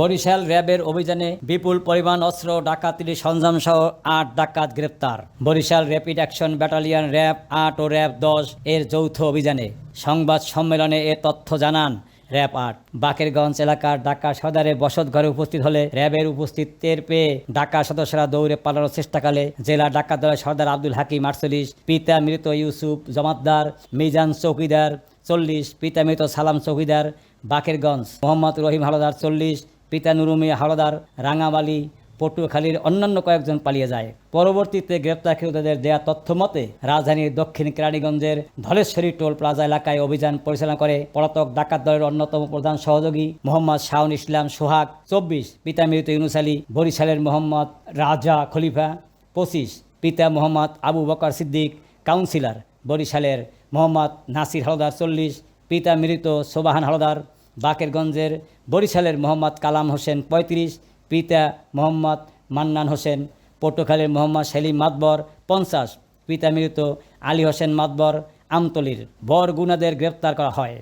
বরিশাল র্যাবের অভিযানে বিপুল পরিমাণ অস্ত্র, ডাকাতির সরঞ্জাম সহ আট ডাকাত গ্রেপ্তার। Barishal rapid action battalion RAB আট ও র্যাব দশ এর যৌথ অভিযানে সংবাদ সম্মেলনে এ তথ্য জানান র্যাব আট। বাকেরগঞ্জ এলাকার ডাকা সদরে বসত ঘরে উপস্থিত হলে র্যাবের উপস্থিত টের পেয়ে ডাকা সদস্যরা দৌড়ে পালানোর চেষ্টাকালে জেলা ডাকা দলের সর্দার আব্দুল হাকিম আটচল্লিশ, পিতা মৃত ইউসুফ জমাদ্দার মিজান চৌকিদার চল্লিশ, পিতা মৃত সালাম চৌকিদার, বাকেরগঞ্জ মোহাম্মদ রহিম হালদার চল্লিশ পিতা নুরুমিয়া হালদার রাঙামালি, পটুয়াখালীর অন্যান্য কয়েকজন পালিয়ে যায়। পরবর্তীতে গ্রেপ্তারকৃতদের দেয়া তথ্য মতে, রাজধানীর দক্ষিণ কেরানীগঞ্জের ধলেশ্বরী টোল প্লাজা এলাকায় অভিযান পরিচালনা করে পলাতক ডাকাত দলের অন্যতম প্রধান সহযোগী মোহাম্মদ শাহন ইসলাম সোহাগ, চব্বিশ, পিতা মৃত ইউনুস আলী বরিশালের মোহাম্মদ রাজা খলিফা, পঁচিশ, পিতা মোহাম্মদ আবু বকর সিদ্দিক, কাউন্সিলর, বরিশালের মোহাম্মদ নাসির হালদার চল্লিশ, পিতা মৃত সোবাহান হালদার বাকেরগঞ্জের বরিশালের মোহাম্মদ কালাম হোসেন পঁয়ত্রিশ, পিতা মোহাম্মদ মান্নান হোসেন পটুখালীর মোহাম্মদ সেলিম মাতবর পঞ্চাশ, পিতা মৃত আলী হোসেন মাতবর আমতলির। বরগুনাদের গ্রেপ্তার করা হয়।